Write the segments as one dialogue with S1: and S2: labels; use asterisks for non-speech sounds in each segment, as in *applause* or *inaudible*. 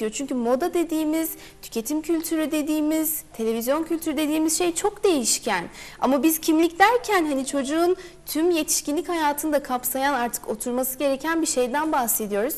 S1: diyor. Çünkü moda dediğimiz, tüketim kültürü dediğimiz, televizyon kültürü dediğimiz şey çok değişken. Ama biz kimlik derken hani çocuğun tüm yetişkinlik hayatında kapsayan artık oturması gereken bir şeyden bahsediyoruz.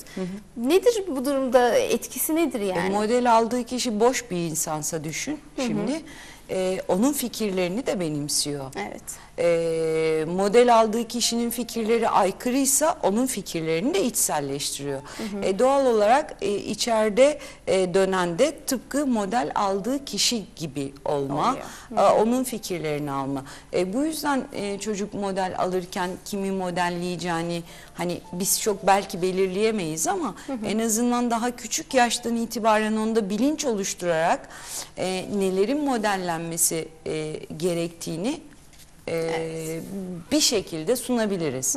S1: Nedir bu durumda etkisi nedir
S2: E,
S1: yani?
S2: Model aldığı kişi boş bir insansa düşün şimdi. E, onun fikirlerini de benimsiyor.
S1: Evet.
S2: E, model aldığı kişinin fikirleri aykırıysa onun fikirlerini de içselleştiriyor. E, doğal olarak e, içeride e, dönen de tıpkı model aldığı kişi gibi olma, e, onun fikirlerini alma. E, bu yüzden e, çocuk model alırken kimi modelleyeceğini hani biz çok belki belirleyemeyiz ama en azından daha küçük yaştan itibaren onda bilinç oluşturarak e, nelerin modellenmesi e, gerektiğini e, bir şekilde sunabiliriz.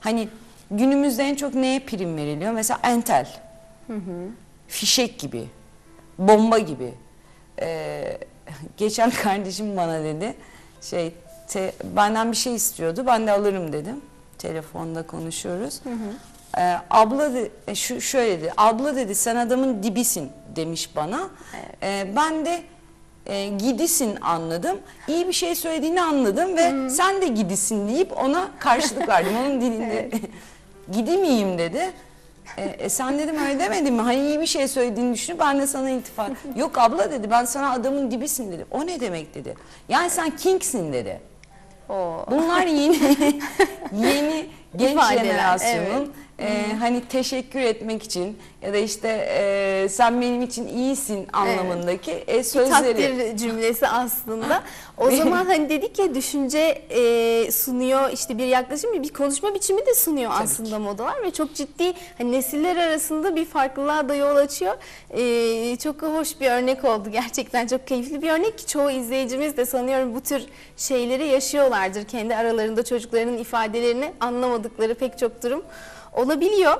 S2: Hani günümüzde en çok neye prim veriliyor? Mesela entel, fişek gibi, bomba gibi. E, geçen *laughs* kardeşim bana dedi, şey te- benden bir şey istiyordu, ben de alırım dedim. Telefonda konuşuyoruz. E, abla de, e, şu şöyle dedi, abla dedi sen adamın dibisin demiş bana. E, ben de e, gidisin anladım. İyi bir şey söylediğini anladım ve sen de gidisin deyip ona karşılık verdim. Onun dilinde *laughs* gidi miyim dedi. E, e, sen dedim öyle demedin mi? Hani iyi bir şey söylediğini düşünüp ben de sana iltifat. *laughs* Yok abla dedi ben sana adamın dibisin dedi. O ne demek dedi. Yani sen kingsin dedi.
S1: O.
S2: Bunlar yeni *laughs* yeni genç jenerasyonun e, hani teşekkür etmek için ya da işte e, sen benim için iyisin anlamındaki e, sözleri.
S1: takdir cümlesi aslında. O *laughs* zaman hani dedik ya düşünce e, sunuyor işte bir yaklaşım bir konuşma biçimi de sunuyor aslında modalar ve çok ciddi hani nesiller arasında bir farklılığa da yol açıyor. E, çok hoş bir örnek oldu gerçekten çok keyifli bir örnek ki çoğu izleyicimiz de sanıyorum bu tür şeyleri yaşıyorlardır. Kendi aralarında çocuklarının ifadelerini anlamadıkları pek çok durum olabiliyor.